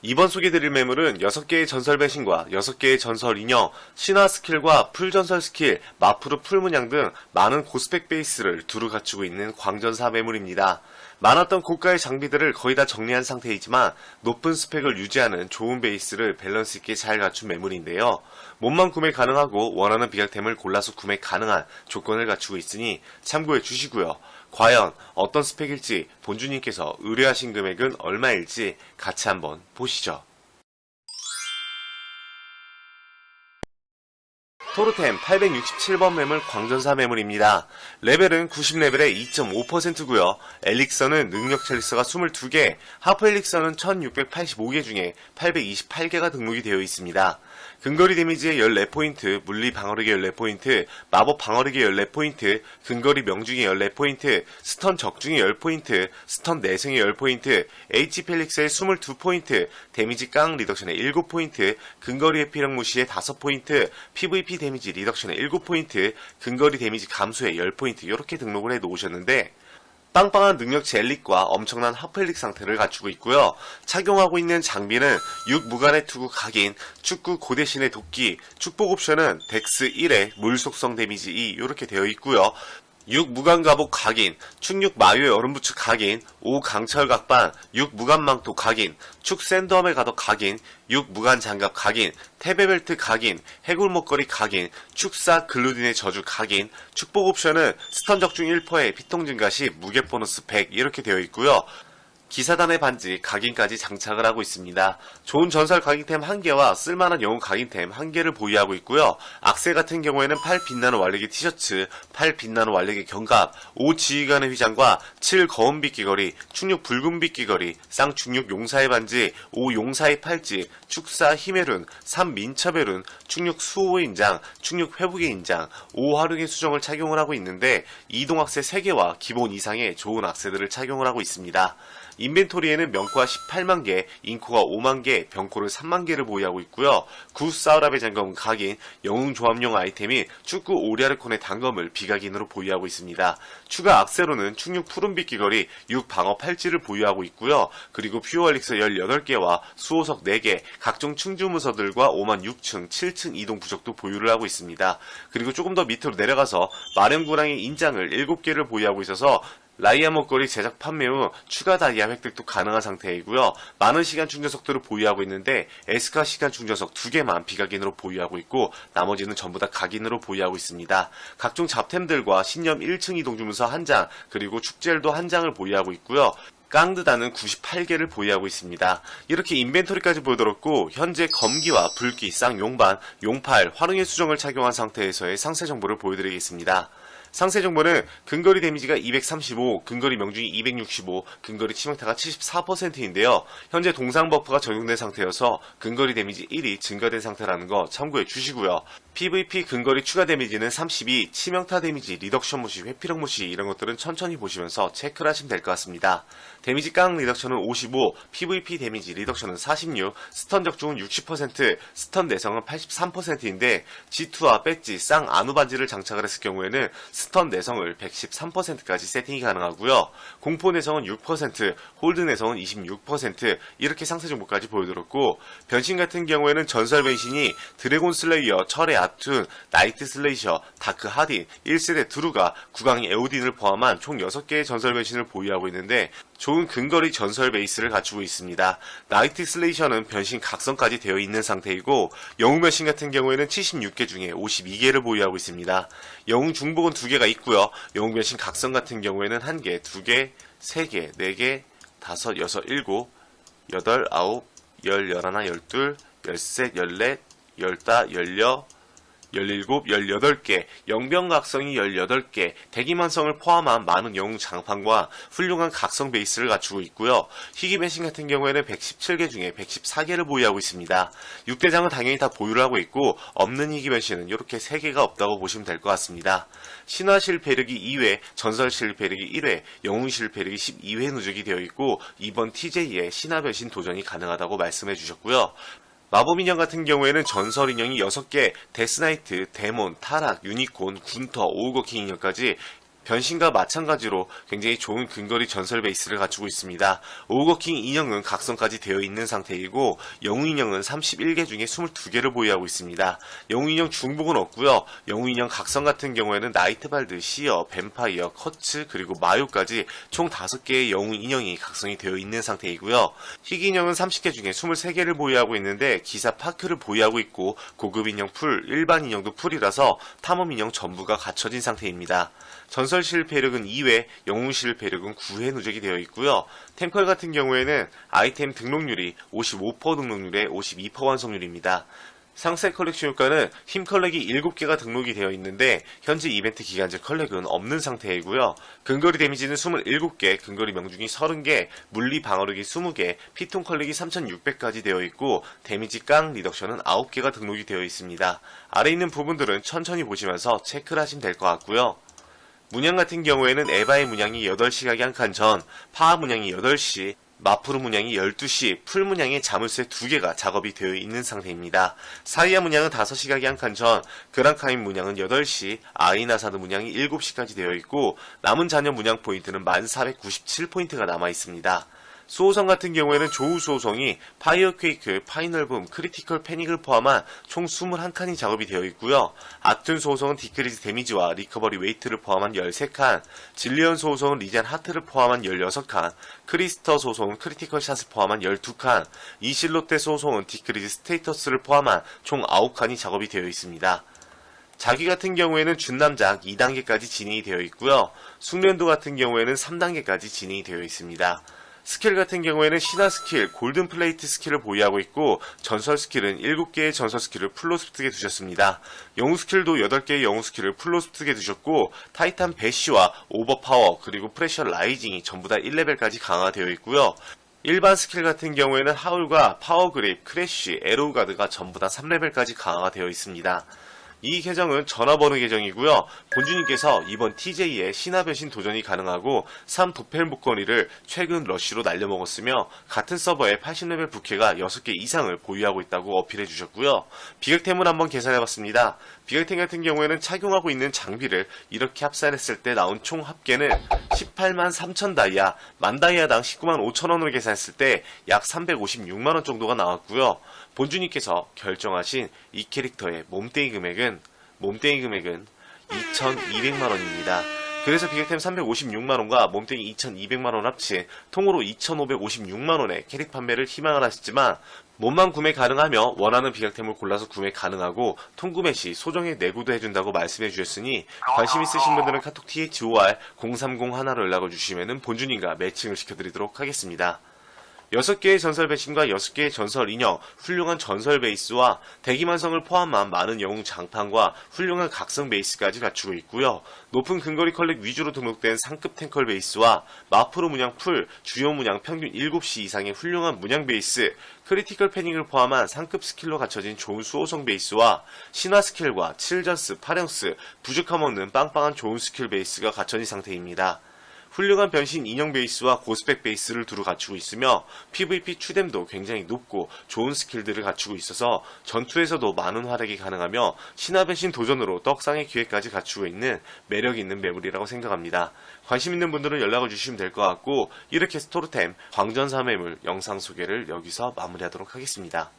이번 소개드릴 매물은 6개의 전설 배신과 6개의 전설 인형, 신화 스킬과 풀 전설 스킬, 마프루 풀 문양 등 많은 고스펙 베이스를 두루 갖추고 있는 광전사 매물입니다. 많았던 고가의 장비들을 거의 다 정리한 상태이지만 높은 스펙을 유지하는 좋은 베이스를 밸런스 있게 잘 갖춘 매물인데요. 몸만 구매 가능하고 원하는 비약템을 골라서 구매 가능한 조건을 갖추고 있으니 참고해 주시고요. 과연 어떤 스펙일지 본주님께서 의뢰하신 금액은 얼마일지 같이 한번 보시죠. 토르템 867번 매물 광전사 매물입니다. 레벨은 90레벨에 2.5%고요. 엘릭서는 능력 첼릭서가 22개, 하프 엘릭서는 1685개 중에 828개가 등록이 되어 있습니다. 근거리 데미지의 14포인트, 물리 방어력의 14포인트, 마법 방어력의 14포인트, 근거리 명중의 14포인트, 스턴 적중의 10포인트, 스턴 내생의 10포인트, H 펠릭스의 22포인트, 데미지 깡 리덕션의 7포인트, 근거리 해피력 무시의 5포인트, PVP 데미지 리덕션의 7포인트, 근거리 데미지 감소의 10포인트 이렇게 등록을 해 놓으셨는데 빵빵한 능력 젤릭과 엄청난 하펠릭 상태를 갖추고 있고요. 착용하고 있는 장비는 6무간의 투구 각인, 축구 고대신의 도끼, 축복 옵션은 덱스 1에 물속성 데미지 2 이렇게 되어 있고요. 6 무간가복 각인, 축6 마유의 얼음부츠 각인, 5 강철 각반, 6 무간망토 각인, 축 샌드엄의 가덕 각인, 6 무간 장갑 각인, 테베벨트 각인, 해골 목걸이 각인, 축사 글루딘의 저주 각인, 축복 옵션은 스턴 적중 1%에 피통 증가 시 무게 보너스 100 이렇게 되어 있고요. 기사단의 반지, 각인까지 장착을 하고 있습니다. 좋은 전설 각인템 1개와 쓸만한 영웅 각인템 1개를 보유하고 있고요. 악세 같은 경우에는 8 빛나는 완력의 티셔츠, 8 빛나는 완력의 견갑, 5 지휘관의 휘장과 7 거운빛 귀걸이, 충육 붉은빛 귀걸이, 쌍충육 용사의 반지, 5 용사의 팔찌, 축사 힘의 룬, 3 민첩의 룬, 충육 수호의 인장, 충육 회복의 인장, 5 화룡의 수정을 착용을 하고 있는데 이동 악세 3개와 기본 이상의 좋은 악세들을 착용을 하고 있습니다. 인벤토리에는 명코가 18만 개, 인코가 5만 개, 병코를 3만 개를 보유하고 있고요. 구 사우랍의 장검은 각인, 영웅 조합용 아이템인 축구 오리아르콘의 단검을 비각인으로 보유하고 있습니다. 추가 악세로는 충육 푸른빛 귀걸이, 6 방어 팔찌를 보유하고 있고요. 그리고 퓨어 엘릭서 18개와 수호석 4개, 각종 충주 문서들과 5만 6층, 7층 이동 부적도 보유를 하고 있습니다. 그리고 조금 더 밑으로 내려가서 마령구랑의 인장을 7개를 보유하고 있어서 라이아 목걸이 제작 판매 후 추가 다이아 획득도 가능한 상태이고요. 많은 시간 충전석들을 보유하고 있는데 에스카 시간 충전석 2개만 비각인으로 보유하고 있고 나머지는 전부 다 각인으로 보유하고 있습니다. 각종 잡템들과 신념 1층 이동 주문서 1장 그리고 축젤도 1장을 보유하고 있고요. 깡드다는 98개를 보유하고 있습니다. 이렇게 인벤토리까지 보여드렸고 현재 검기와 불기, 쌍용반, 용팔, 화릉의 수정을 착용한 상태에서의 상세 정보를 보여드리겠습니다. 상세 정보는 근거리 데미지가 235, 근거리 명중이 265, 근거리 치명타가 74%인데요. 현재 동상 버프가 적용된 상태여서 근거리 데미지 1이 증가된 상태라는 거 참고해 주시고요. PVP 근거리 추가 데미지는 32, 치명타 데미지, 리덕션 무시, 회피력 무시 이런 것들은 천천히 보시면서 체크를 하시면 될 것 같습니다. 데미지 깡 리덕션은 55, PVP 데미지 리덕션은 46, 스턴 적중은 60%, 스턴 내성은 83%인데 G2와 배지, 쌍 아누 반지를 장착을 했을 경우에는 스턴 내성을 113%까지 세팅이 가능하고요. 공포 내성은 6%, 홀드 내성은 26% 이렇게 상세 정보까지 보여드렸고 변신 같은 경우에는 전설 변신이 드래곤 슬레이어, 철의 아툰, 나이트 슬레이셔, 다크 하딘, 1세대 드루가 구강의 에오딘을 포함한 총 6개의 전설 변신을 보유하고 있는데 좋은 근거리 전설 베이스를 갖추고 있습니다. 나이트 슬레이셔는 변신 각성까지 되어 있는 상태이고 영웅 변신 같은 경우에는 76개 중에 52개를 보유하고 있습니다. 영웅 중복은 2개가 있고요. 영웅 변신 각성 같은 경우에는 1개, 2개, 3개, 4개, 5, 6, 7, 8, 9, 10, 11, 12, 13, 14, 15, 16, 17, 18 개, 영병각성이 18개, 대기만성을 포함한 많은 영웅 장판과 훌륭한 각성 베이스를 갖추고 있고요. 희귀 변신 같은 경우에는 117개 중에 114개를 보유하고 있습니다. 6대장은 당연히 다 보유를 하고 있고 없는 희귀 변신은 이렇게 3개가 없다고 보시면 될 것 같습니다. 신화 실패력이 2회, 전설 실패력이 1회, 영웅 실패력이 12회 누적이 되어 있고 이번 TJ에 신화 변신 도전이 가능하다고 말씀해 주셨고요. 마법 인형 같은 경우에는 전설 인형이 6개, 데스나이트, 데몬, 타락, 유니콘, 군터, 오우거킹 인형까지 변신과 마찬가지로 굉장히 좋은 근거리 전설 베이스를 갖추고 있습니다. 오거킹 인형은 각성까지 되어 있는 상태이고 영웅 인형은 31개 중에 22개를 보유하고 있습니다. 영웅 인형 중복은 없고요. 영웅 인형 각성 같은 경우에는 나이트발드, 시어, 뱀파이어, 커츠 그리고 마요까지 총 5개의 영웅 인형이 각성이 되어 있는 상태이고요. 희귀 인형은 30개 중에 23개를 보유하고 있는데 기사 파크를 보유하고 있고 고급 인형 풀, 일반 인형도 풀이라서 탐험 인형 전부가 갖춰진 상태입니다. 전설 실패력은 2회, 영웅 실패력은 9회 누적이 되어 있고요. 템컬 같은 경우에는 아이템 등록률이 55% 등록률에 52% 완성률입니다. 상세 컬렉션 효과는 힘 컬렉이 7개가 등록이 되어 있는데 현재 이벤트 기간제 컬렉은 없는 상태이고요. 근거리 데미지는 27개, 근거리 명중이 30개, 물리 방어력이 20개, 피통 컬렉이 3600까지 되어 있고 데미지 깡 리덕션은 9개가 등록이 되어 있습니다. 아래 있는 부분들은 천천히 보시면서 체크를 하시면 될 것 같고요. 문양 같은 경우에는 에바의 문양이 8시 가기 한 칸 전, 파하 문양이 8시, 마프루 문양이 12시, 풀 문양의 자물쇠 2개가 작업이 되어 있는 상태입니다. 사이아 문양은 5시 가기 한 칸 전, 그랑카인 문양은 8시, 아이나사드 문양이 7시까지 되어 있고, 남은 잔여 문양 포인트는 1497포인트가 남아 있습니다. 수호성 같은 경우에는 조우 수호성이 파이어 퀘이크, 파이널붐, 크리티컬 패닉을 포함한 총 21칸이 작업이 되어 있고요. 아툰 수호성은 디크리즈 데미지와 리커버리 웨이트를 포함한 13칸, 질리언 수호성은 리젠 하트를 포함한 16칸, 크리스터 수호성은 크리티컬 샷을 포함한 12칸, 이실로테 수호성은 디크리즈 스테이터스를 포함한 총 9칸이 작업이 되어 있습니다. 자기 같은 경우에는 준남작 2단계까지 진행이 되어 있고요. 숙련도 같은 경우에는 3단계까지 진행이 되어 있습니다. 스킬 같은 경우에는 신화 스킬, 골든 플레이트 스킬을 보유하고 있고 전설 스킬은 7개의 전설 스킬을 풀로 습득해 두셨습니다. 영웅 스킬도 8개의 영웅 스킬을 풀로 습득해 두셨고 타이탄 배시와 오버파워 그리고 프레셔 라이징이 전부 다 1레벨까지 강화되어 있고요. 일반 스킬 같은 경우에는 하울과 파워그립, 크래쉬, 에로우가드가 전부 다 3레벨까지 강화가 되어 있습니다. 이 계정은 전화번호 계정이고요. 본주님께서 이번 TJ에 신화 변신 도전이 가능하고 3 도펠 목걸이를 최근 러쉬로 날려먹었으며 같은 서버에 80레벨 부캐가 6개 이상을 보유하고 있다고 어필해 주셨고요. 비격템을 한번 계산해봤습니다. 비격템 같은 경우에는 착용하고 있는 장비를 이렇게 합산했을 때 나온 총 합계는 18만 3천 다이아, 만 다이아당 19만 5천 원으로 계산했을 때 약 356만 원 정도가 나왔고요. 본주님께서 결정하신 이 캐릭터의 몸뚱이 금액은 몸뚱이 금액은 2,200만 원입니다. 그래서 비격템 356만 원과 몸뚱이 2,200만 원 합친 통으로 2,556만 원의 캐릭 판매를 희망을 하시지만 몸만 구매 가능하며 원하는 비격템을 골라서 구매 가능하고 통구매 시 소정의 내구도 해준다고 말씀해 주셨으니 관심 있으신 분들은 카톡 THOR 030 하나로 연락을 주시면 본주님과 매칭을 시켜드리도록 하겠습니다. 6개의 전설 배신과 6개의 전설 인형, 훌륭한 전설 베이스와 대기만성을 포함한 많은 영웅 장판과 훌륭한 각성 베이스까지 갖추고 있고요. 높은 근거리 컬렉 위주로 등록된 상급 탱컬 베이스와 마프로 문양 풀, 주요 문양 평균 7시 이상의 훌륭한 문양 베이스, 크리티컬 패닝을 포함한 상급 스킬로 갖춰진 좋은 수호성 베이스와 신화 스킬과 칠전스, 파령스, 부족함 없는 빵빵한 좋은 스킬 베이스가 갖춰진 상태입니다. 훌륭한 변신 인형 베이스와 고스펙 베이스를 두루 갖추고 있으며 PVP 추뎀도 굉장히 높고 좋은 스킬들을 갖추고 있어서 전투에서도 많은 활약이 가능하며 신화 변신 도전으로 떡상의 기회까지 갖추고 있는 매력 있는 매물이라고 생각합니다. 관심 있는 분들은 연락을 주시면 될 것 같고 이렇게 스토르템 광전사 매물 영상 소개를 여기서 마무리하도록 하겠습니다.